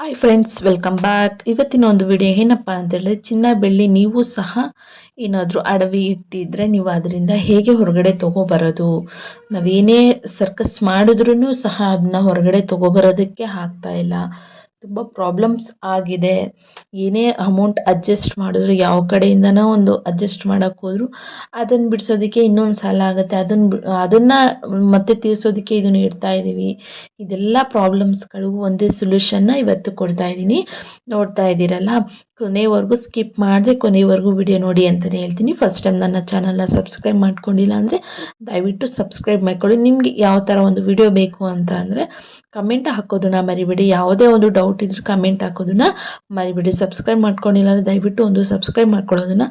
Hi friends welcome back ಇವತ್ತಿನ ಒಂದು video ಏನಪ್ಪ ಅಂತೇಳಿದ್ರೆ ಚಿನ್ನ ಬೆಳ್ಳಿ ನೀವು ಸಹ ಏನಾದರೂ ಅಡವಿ ಇಟ್ಟಿದ್ರೆ ನೀವು ಅದರಿಂದ ಹೇಗೆ ಹೊರಗಡೆ ತೊಗೊಬರೋದು? ನಾವೇನೇ ಸರ್ಕಸ್ ಮಾಡಿದ್ರೂ ಸಹ ಅದನ್ನ ಹೊರಗಡೆ ತೊಗೊಬರೋದಕ್ಕೆ ಆಗ್ತಾ ಇಲ್ಲ. ತುಂಬ ಪ್ರಾಬ್ಲಮ್ಸ್ ಆಗಿದೆ. ಏನೇ ಅಮೌಂಟ್ ಅಡ್ಜಸ್ಟ್ ಮಾಡಿದ್ರು ಯಾವ ಕಡೆಯಿಂದನೋ ಒಂದು ಅಡ್ಜಸ್ಟ್ ಮಾಡೋಕ್ಕೆ ಹೋದ್ರು ಅದನ್ನು ಬಿಡಿಸೋದಕ್ಕೆ ಇನ್ನೊಂದು ಸಾಲ ಆಗುತ್ತೆ. ಅದನ್ನು ಅದನ್ನು ಮತ್ತೆ ತೀರಿಸೋದಕ್ಕೆ ಇದನ್ನು ಇಡ್ತಾ ಇದ್ದೀವಿ ಇದೆಲ್ಲ ಪ್ರಾಬ್ಲಮ್ಸ್ಗಳು ಒಂದೇ ಸೊಲ್ಯೂಷನ್ನ ಇವತ್ತು ಕೊಡ್ತಾ ಇದ್ದೀನಿ ನೋಡ್ತಾ ಇದ್ದೀರಲ್ಲ ಕೊನೆವರೆಗೂ ಸ್ಕಿಪ್ ಮಾಡದೆ ಕೊನೆವರೆಗೂ ವಿಡಿಯೋ ನೋಡಿ ಅಂತಲೇ ಹೇಳ್ತೀನಿ. ಫಸ್ಟ್ ಟೈಮ್ ನನ್ನ ಚಾನಲ್ನ ಸಬ್ಸ್ಕ್ರೈಬ್ ಮಾಡ್ಕೊಂಡಿಲ್ಲ ಅಂದರೆ ದಯವಿಟ್ಟು ಸಬ್ಸ್ಕ್ರೈಬ್ ಮಾಡ್ಕೊಳ್ಳಿ. ನಿಮಗೆ ಯಾವ ಥರ ಒಂದು ವಿಡಿಯೋ ಬೇಕು ಅಂತ ಅಂದರೆ ಕಮೆಂಟ್ ಹಾಕೋದನ್ನ ಮರಿಬೇಡಿ. ಯಾವುದೇ ಒಂದು ಡೌಟ್ ಇದ್ರೂ ಕಮೆಂಟ್ ಹಾಕೋದನ್ನ ಮರಿಬೇಡಿ. ಸಬ್ಸ್ಕ್ರೈಬ್ ಮಾಡ್ಕೊಂಡಿಲ್ಲ ಅಂದರೆ ದಯವಿಟ್ಟು ಒಂದು ಸಬ್ಸ್ಕ್ರೈಬ್ ಮಾಡ್ಕೊಳ್ಳೋದನ್ನ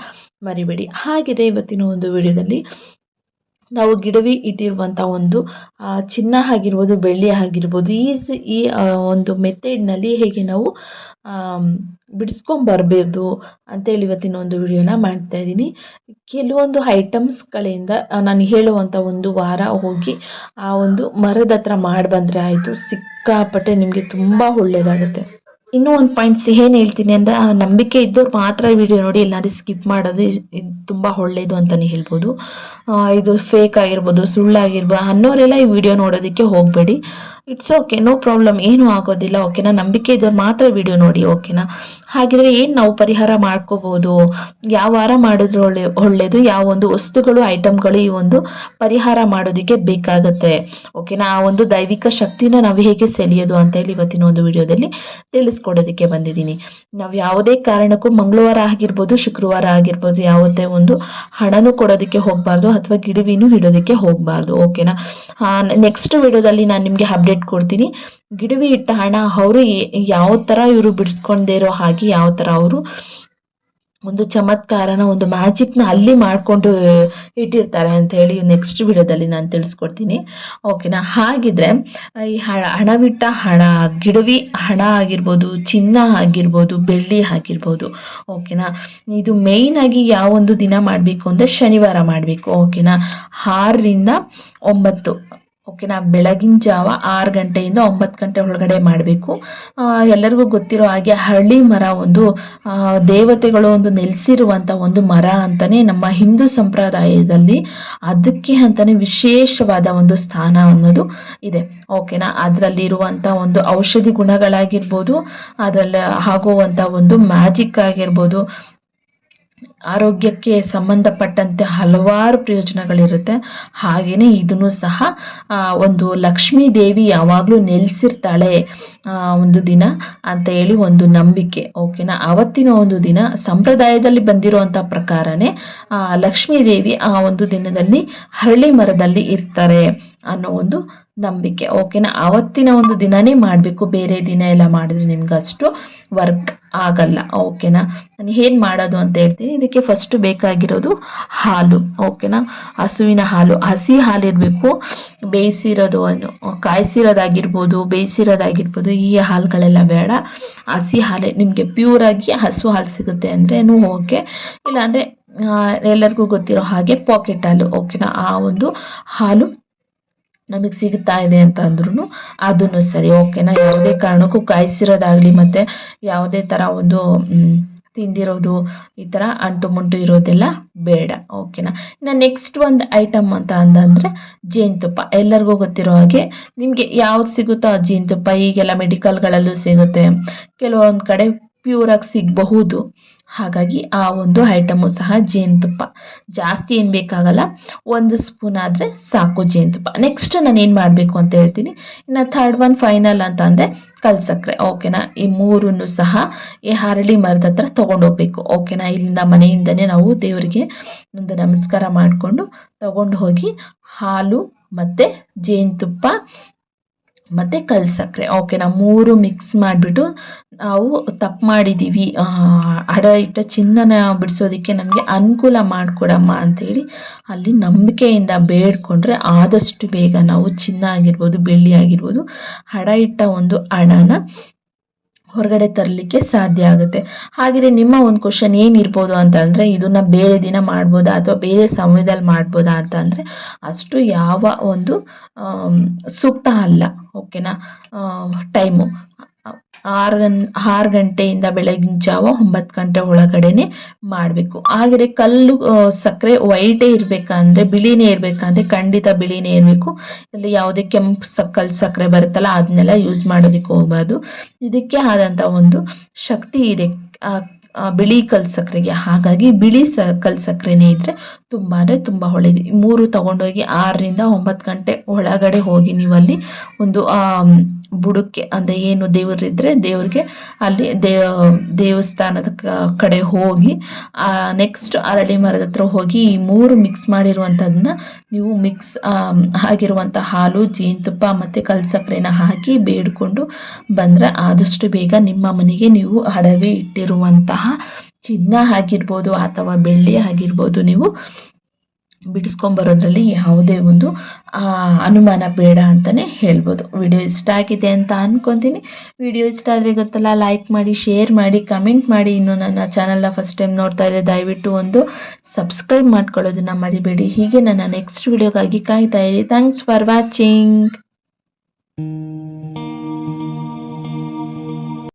ಮರಿಬೇಡಿ. ಹಾಗಿದೆ ಇವತ್ತಿನ ಒಂದು ವಿಡಿಯೋದಲ್ಲಿ ನಾವು ಗಿಡವಿ ಇಟ್ಟಿರುವಂಥ ಒಂದು ಚಿನ್ನ ಆಗಿರ್ಬೋದು, ಬೆಳ್ಳಿ ಆಗಿರ್ಬೋದು ಈಸ್ ಈ ಒಂದು ಮೆಥೆಡ್ನಲ್ಲಿ ಹೇಗೆ ನಾವು ಬಿಡಿಸ್ಕೊಂಬರ್ಬೋದು ಅಂತೇಳಿ ಇವತ್ತಿನ ಒಂದು ವಿಡಿಯೋನ ಮಾಡ್ತಾ ಇದ್ದೀನಿ. ಕೆಲವೊಂದು ಐಟಮ್ಸ್ಗಳಿಂದ ನಾನು ಹೇಳುವಂಥ ಒಂದು ವಾರ ಹೋಗಿ ಆ ಒಂದು ಮರದ ಹತ್ರ ಮಾಡಿ ಬಂದರೆ ಆಯಿತು. ಸಿಕ್ಕಾಪಟ್ಟೆ ನಿಮಗೆ ತುಂಬ ಒಳ್ಳೆಯದಾಗುತ್ತೆ ಇನ್ನೂ ಒಂದು ಪಾಯಿಂಟ್ಸ್ ಏನು ಹೇಳ್ತೀನಿ ಅಂದರೆ, ಆ, ನಂಬಿಕೆ ಇದ್ದವ್ರು ಮಾತ್ರ ವಿಡಿಯೋ ನೋಡಿ ಎಲ್ಲಾದ್ರೂ ಸ್ಕಿಪ್ ಮಾಡೋದು ಇದು ತುಂಬ ಒಳ್ಳೆಯದು ಅಂತಲೇ ಹೇಳ್ಬೋದು. ಇದು ಫೇಕ್ ಆಗಿರ್ಬೋದು, ಸುಳ್ಳಾಗಿರ್ಬೋದು ಅನ್ನೋರೆಲ್ಲ ಈ ವಿಡಿಯೋ ನೋಡೋದಕ್ಕೆ ಹೋಗಬೇಡಿ. ಇಟ್ಸ್ ಓಕೆ ನೋ ಪ್ರಾಬ್ಲಮ್ ಏನೂ ಆಗೋದಿಲ್ಲ ಓಕೆನಾ ನಂಬಿಕೆ ಇದ್ದವ್ರು ಮಾತ್ರ ವಿಡಿಯೋ ನೋಡಿ ಓಕೆನಾ ಹಾಗಿದ್ರೆ ಏನು ನಾವು ಪರಿಹಾರ ಮಾಡ್ಕೋಬೋದು? ಯಾವ ವಾರ ಮಾಡಿದ್ರೆ ಒಳ್ಳೆ ಒಳ್ಳೆಯದು ಯಾವ ಒಂದು ವಸ್ತುಗಳು ಐಟಮ್ಗಳು ಈ ಒಂದು ಪರಿಹಾರ ಮಾಡೋದಕ್ಕೆ ಬೇಕಾಗುತ್ತೆ ಓಕೆನಾ ಆ ಒಂದು ದೈವಿಕ ಶಕ್ತಿನ ನಾವು ಹೇಗೆ ಸೆಳೆಯೋದು ಅಂತ ಹೇಳಿ ಇವತ್ತಿನ ಒಂದು ವಿಡಿಯೋದಲ್ಲಿ ತಿಳಿಸ್ಕೊಡೋದಕ್ಕೆ ಬಂದಿದ್ದೀನಿ. ನಾವು ಯಾವುದೇ ಕಾರಣಕ್ಕೂ ಮಂಗಳವಾರ ಆಗಿರ್ಬೋದು, ಶುಕ್ರವಾರ ಆಗಿರ್ಬೋದು, ಯಾವುದೇ ಒಂದು ಹಣನೂ ಕೊಡೋದಕ್ಕೆ ಹೋಗಬಾರ್ದು, ಅಥವಾ ಗಿಡವಿನೂ ಇಡೋದಕ್ಕೆ ಹೋಗಬಾರ್ದು ಓಕೆನಾ ನೆಕ್ಸ್ಟ್ ವಿಡಿಯೋದಲ್ಲಿ ನಾನು ನಿಮಗೆ ಅಪ್ಡೇಟ್ ಕೊಡ್ತೀನಿ ಗಿಡವಿ ಇಟ್ಟ ಹಣ ಅವರು ಯಾವ ಥರ ಇವರು ಬಿಡಿಸ್ಕೊಂಡೇ ಇರೋ ಹಾಗೆ ಯಾವ ಥರ ಅವರು ಒಂದು ಚಮತ್ಕಾರನ, ಒಂದು ಮ್ಯಾಜಿಕ್ನ ಅಲ್ಲಿ ಮಾಡಿಕೊಂಡು ಇಟ್ಟಿರ್ತಾರೆ ಅಂತ ಹೇಳಿ ನೆಕ್ಸ್ಟ್ ವಿಡಿಯೋದಲ್ಲಿ ನಾನು ತಿಳಿಸ್ಕೊಡ್ತೀನಿ. ಓಕೆನಾ ಹಾಗಿದ್ರೆ ಈ ಹಣ, ಹಣವಿಟ್ಟ ಹಣ, ಗಿಡವಿ ಹಣ ಆಗಿರ್ಬೋದು, ಚಿನ್ನ ಆಗಿರ್ಬೋದು, ಬೆಳ್ಳಿ ಆಗಿರ್ಬೋದು ಓಕೆನಾ ಇದು ಮೇಯ್ನ್ ಆಗಿ ಯಾವ ಒಂದು ದಿನ ಮಾಡಬೇಕು ಅಂದರೆ ಶನಿವಾರ ಮಾಡಬೇಕು ಓಕೆನಾ ಆರರಿಂದ ಒಂಬತ್ತು. ಓಕೆನಾ ಬೆಳಗಿನ ಜಾವ ಆರು ಗಂಟೆಯಿಂದ ಒಂಬತ್ತು ಗಂಟೆ ಒಳಗಡೆ ಮಾಡಬೇಕು. ಎಲ್ಲರಿಗೂ ಗೊತ್ತಿರೋ ಹಾಗೆ ಹಳ್ಳಿ ಮರ ಒಂದು ದೇವತೆಗಳು ಒಂದು ನೆಲೆಸಿರುವಂಥ ಒಂದು ಮರ ಅಂತಲೇ ನಮ್ಮ ಹಿಂದೂ ಸಂಪ್ರದಾಯದಲ್ಲಿ ಅದಕ್ಕೆ ಅಂತಲೇ ವಿಶೇಷವಾದ ಒಂದು ಸ್ಥಾನ ಅನ್ನೋದು ಇದೆ. ಓಕೆನಾ ಅದರಲ್ಲಿರುವಂಥ ಒಂದು ಔಷಧಿ ಗುಣಗಳಾಗಿರ್ಬೋದು, ಅದರಲ್ಲಿ ಆಗುವಂಥ ಒಂದು ಮ್ಯಾಜಿಕ್ ಆಗಿರ್ಬೋದು ಆರೋಗ್ಯಕ್ಕೆ ಸಂಬಂಧಪಟ್ಟಂತೆ ಹಲವಾರು ಪ್ರಯೋಜನಗಳಿರುತ್ತೆ. ಹಾಗೆಯೇ ಇದನ್ನು ಸಹ ಒಂದು ಲಕ್ಷ್ಮೀ ದೇವಿ ಯಾವಾಗಲೂ ನೆಲೆಸಿರ್ತಾಳೆ ಒಂದು ದಿನ ಅಂತ ಹೇಳಿ ಒಂದು ನಂಬಿಕೆ ಓಕೆನಾ ಅವತ್ತಿನ ಒಂದು ದಿನ ಸಂಪ್ರದಾಯದಲ್ಲಿ ಬಂದಿರುವಂಥ ಪ್ರಕಾರನೇ ಲಕ್ಷ್ಮೀ ದೇವಿ ಆ ಒಂದು ದಿನದಲ್ಲಿ ಹರಳಿ ಮರದಲ್ಲಿ ಇರ್ತಾರೆ ಅನ್ನೋ ಒಂದು ನಂಬಿಕೆ ಓಕೆನಾ ಅವತ್ತಿನ ಒಂದು ದಿನನೇ ಮಾಡಬೇಕು, ಬೇರೆ ದಿನ ಎಲ್ಲ ಮಾಡಿದ್ರೆ ನಿಮ್ಗೆ ಅಷ್ಟು ವರ್ಕ್ ಆಗಲ್ಲ. ಓಕೆನಾ ನಾನು ಏನು ಮಾಡೋದು ಅಂತ ಹೇಳ್ತೀನಿ. ಇದಕ್ಕೆ ಫಸ್ಟ್ ಬೇಕಾಗಿರೋದು ಹಾಲು. ಓಕೆನಾ ಹಸುವಿನ ಹಾಲು. ಹಸಿ ಹಾಲಿರಬೇಕು. ಬೇಯಿಸಿರೋದು ಕಾಯಿಸಿರೋದಾಗಿರ್ಬೋದು, ಬೇಯಿಸಿರೋದಾಗಿರ್ಬೋದು, ಈ ಹಾಲುಗಳೆಲ್ಲ ಬೇಡ. ಹಸಿ ಹಾಲೇ. ನಿಮಗೆ ಪ್ಯೂರಾಗಿ ಹಸು ಹಾಲು ಸಿಗುತ್ತೆ ಅಂದ್ರೇನು ಓಕೆ ಇಲ್ಲಾಂದರೆ ಎಲ್ಲರಿಗೂ ಗೊತ್ತಿರೋ ಹಾಗೆ ಪಾಕೆಟ್ ಹಾಲು. ಓಕೆನಾ ಆ ಒಂದು ಹಾಲು. ನಮಗೆ ಸಿಗ್ತಾ ಇದೆ ಅಂತ ಅಂದ್ರೂ ಅದನ್ನು ಸರಿ, ಓಕೆನಾ? ಯಾವುದೇ ಕಾರಣಕ್ಕೂ ಕಾಯಿಸಿರೋದಾಗಲಿ ಮತ್ತು ಯಾವುದೇ ಥರ ಒಂದು ತಿಂದಿರೋದು ಈ ಥರ ಅಂಟು ಮುಂಟು ಇರೋದೆಲ್ಲ ಬೇಡ, ಓಕೆನಾ? ಇನ್ನು ನೆಕ್ಸ್ಟ್ ಒಂದು ಐಟಮ್ ಅಂತ ಅಂದ್ರೆ ಜೇನುತುಪ್ಪ. ಎಲ್ಲರಿಗೂ ಗೊತ್ತಿರೋ ಹಾಗೆ ನಿಮಗೆ ಯಾವ್ದು ಸಿಗುತ್ತೋ ಆ ಜೇನುತುಪ್ಪ, ಈಗೆಲ್ಲ ಮೆಡಿಕಲ್ಗಳಲ್ಲೂ ಸಿಗುತ್ತೆ. ಕೆಲವೊಂದು ಕಡೆ ಪ್ಯೂರಾಗಿ ಸಿಗಬಹುದು. ಹಾಗಾಗಿ ಆ ಒಂದು ಐಟಮು ಸಹ ಜೇನುತುಪ್ಪ. ಜಾಸ್ತಿ ಏನು ಬೇಕಾಗಲ್ಲ, ಒಂದು ಸ್ಪೂನ್ ಆದರೆ ಸಾಕು ಜೇನುತುಪ್ಪ. ನೆಕ್ಸ್ಟ್ ನಾನು ಏನು ಮಾಡಬೇಕು ಅಂತ ಹೇಳ್ತೀನಿ. ಇನ್ನು ಥರ್ಡ್ ಒನ್ ಫೈನಲ್ ಅಂತ ಅಂದರೆ ಕಲ್ಸಕ್ರೆ ಓಕೆನಾ ಈ ಮೂರನ್ನು ಸಹ ಈ ಹರಳಿ ಮರದ ಹತ್ರ ತೊಗೊಂಡೋಗ್ಬೇಕು ಓಕೆನಾ ಇಲ್ಲಿಂದ ಮನೆಯಿಂದನೇ ನಾವು ದೇವರಿಗೆ ಒಂದು ನಮಸ್ಕಾರ ಮಾಡಿಕೊಂಡು ತಗೊಂಡು ಹೋಗಿ ಹಾಲು ಮತ್ತು ಜೇನುತುಪ್ಪ ಮತ್ತು ಕಲ್ ಸಕ್ಕರೆ ಓಕೆನಾ ಮೂರು ಮಿಕ್ಸ್ ಮಾಡಿಬಿಟ್ಟು ನಾವು ತಪ್ಪು ಮಾಡಿದ್ದೀವಿ ಅಡ ಇಟ್ಟ ಚಿನ್ನನ ಬಿಡಿಸೋದಕ್ಕೆ ನಮಗೆ ಅನುಕೂಲ ಮಾಡಿಕೊಡಮ್ಮ ಅಂಥೇಳಿ ಅಲ್ಲಿ ನಂಬಿಕೆಯಿಂದ ಬೇಡ್ಕೊಂಡ್ರೆ ಆದಷ್ಟು ಬೇಗ ನಾವು ಚಿನ್ನ ಆಗಿರ್ಬೋದು, ಬೆಳ್ಳಿ ಆಗಿರ್ಬೋದು ಹಡ ಇಟ್ಟ ಒಂದು ಹಣನ ಹೊರಗಡೆ ತರಲಿಕ್ಕೆ ಸಾಧ್ಯ ಆಗುತ್ತೆ. ಹಾಗಿದ್ರೆ ನಿಮ್ಮ ಒಂದು ಕ್ವಶನ್ ಏನಿರ್ಬೋದು ಅಂತಂದರೆ ಇದನ್ನು ಬೇರೆ ದಿನ ಮಾಡ್ಬೋದಾ ಅಥವಾ ಬೇರೆ ಸಮಯದಲ್ಲಿ ಮಾಡ್ಬೋದಾ ಅಂತ ಅಂದರೆ ಅಷ್ಟು ಯಾವ ಒಂದು ಸೂಕ್ತ ಅಲ್ಲ. ಓಕೆನಾ ಟೈಮು ಆರು ಗಂ ಆರು ಗಂಟೆಯಿಂದ ಬೆಳಗಿನ ಜಾವ ಒಂಬತ್ತು ಗಂಟೆ ಒಳಗಡೆನೆ ಮಾಡಬೇಕು. ಹಾಗೆಯೇ ಕಲ್ಲು ಸಕ್ಕರೆ ವೈಟೇ ಇರಬೇಕಂದ್ರೆ, ಬಿಳಿನೇ ಇರಬೇಕಂದ್ರೆ ಖಂಡಿತ ಬಿಳಿನೇ ಇರಬೇಕು. ಇಲ್ಲಿ ಯಾವುದೇ ಕೆಂಪು ಸ, ಕಲ್ಲು ಸಕ್ಕರೆ ಬರುತ್ತಲ್ಲ ಅದನ್ನೆಲ್ಲ ಯೂಸ್ ಮಾಡೋದಕ್ಕೆ ಹೋಗ್ಬಾರ್ದು. ಇದಕ್ಕೆ ಆದಂಥ ಒಂದು ಶಕ್ತಿ ಇದೆ. ಬಿಳಿ ಕಲ್ಲು ಸಕ್ಕರೆಗೆ ಹಾಗಾಗಿ ಬಿಳಿ ಸ ಕಲ್ ಸಕ್ಕರೆನೇ ಇದ್ದರೆ ತುಂಬ ಅಂದರೆ ತುಂಬ ಒಳ್ಳೆಯದು ಮೂರು ತಗೊಂಡೋಗಿ ಆರರಿಂದ ಒಂಬತ್ತು ಗಂಟೆ ಒಳಗಡೆ ಹೋಗಿ ನೀವಲ್ಲಿ ಒಂದು ಬುಡಕ್ಕೆ ಅಂದರೆ ಏನು ದೇವರಿದ್ರೆ ದೇವ್ರಿಗೆ ಅಲ್ಲಿ ದೇವ ದೇವಸ್ಥಾನದ ಕಡೆ ಹೋಗಿ ನೆಕ್ಸ್ಟ್ ಅರಳಿ ಮರದ ಹತ್ರ ಹೋಗಿ ಈ ಮೂರು ಮಿಕ್ಸ್ ಮಾಡಿರುವಂಥದ್ದನ್ನ ನೀವು ಮಿಕ್ಸ್ ಆಗಿರುವಂಥ ಹಾಲು, ಜೇನುತುಪ್ಪ ಮತ್ತು ಕಲ್ಸಕ್ರೆನ ಹಾಕಿ ಬೇಡಿಕೊಂಡು ಬಂದರೆ ಆದಷ್ಟು ಬೇಗ ನಿಮ್ಮ ಮನೆಗೆ ನೀವು ಅಡವಿ ಇಟ್ಟಿರುವಂತಹ ಚಿನ್ನ ಆಗಿರ್ಬೋದು ಅಥವಾ ಬೆಳ್ಳಿ ಆಗಿರ್ಬೋದು ನೀವು ಬಿಡಿಸ್ಕೊಂಬರೋದ್ರಲ್ಲಿ ಯಾವುದೇ ಒಂದು ಅನುಮಾನ, ಬೇಡ ಅಂತಲೇ ಹೇಳ್ಬೋದು. ವಿಡಿಯೋ ಇಷ್ಟ ಆಗಿದೆ ಅಂತ ಅಂದ್ಕೊತೀನಿ ವಿಡಿಯೋ ಇಷ್ಟ ಆದರೆ ಗೊತ್ತಲ್ಲ ಲೈಕ್ ಮಾಡಿ ಶೇರ್ ಮಾಡಿ ಕಮೆಂಟ್ ಮಾಡಿ. ಇನ್ನು ನನ್ನ ಚಾನಲ್ನ ಫಸ್ಟ್ ಟೈಮ್ ನೋಡ್ತಾ ಇದ್ದರೆ ದಯವಿಟ್ಟು ಒಂದು ಸಬ್ಸ್ಕ್ರೈಬ್ ಮಾಡ್ಕೊಳ್ಳೋದನ್ನ ಮರಿಬೇಡಿ. ಹೀಗೆ ನನ್ನ ನೆಕ್ಸ್ಟ್ ವಿಡಿಯೋಗಾಗಿ ಕಾಯ್ತಾ ಇರಿ. Thanks for watching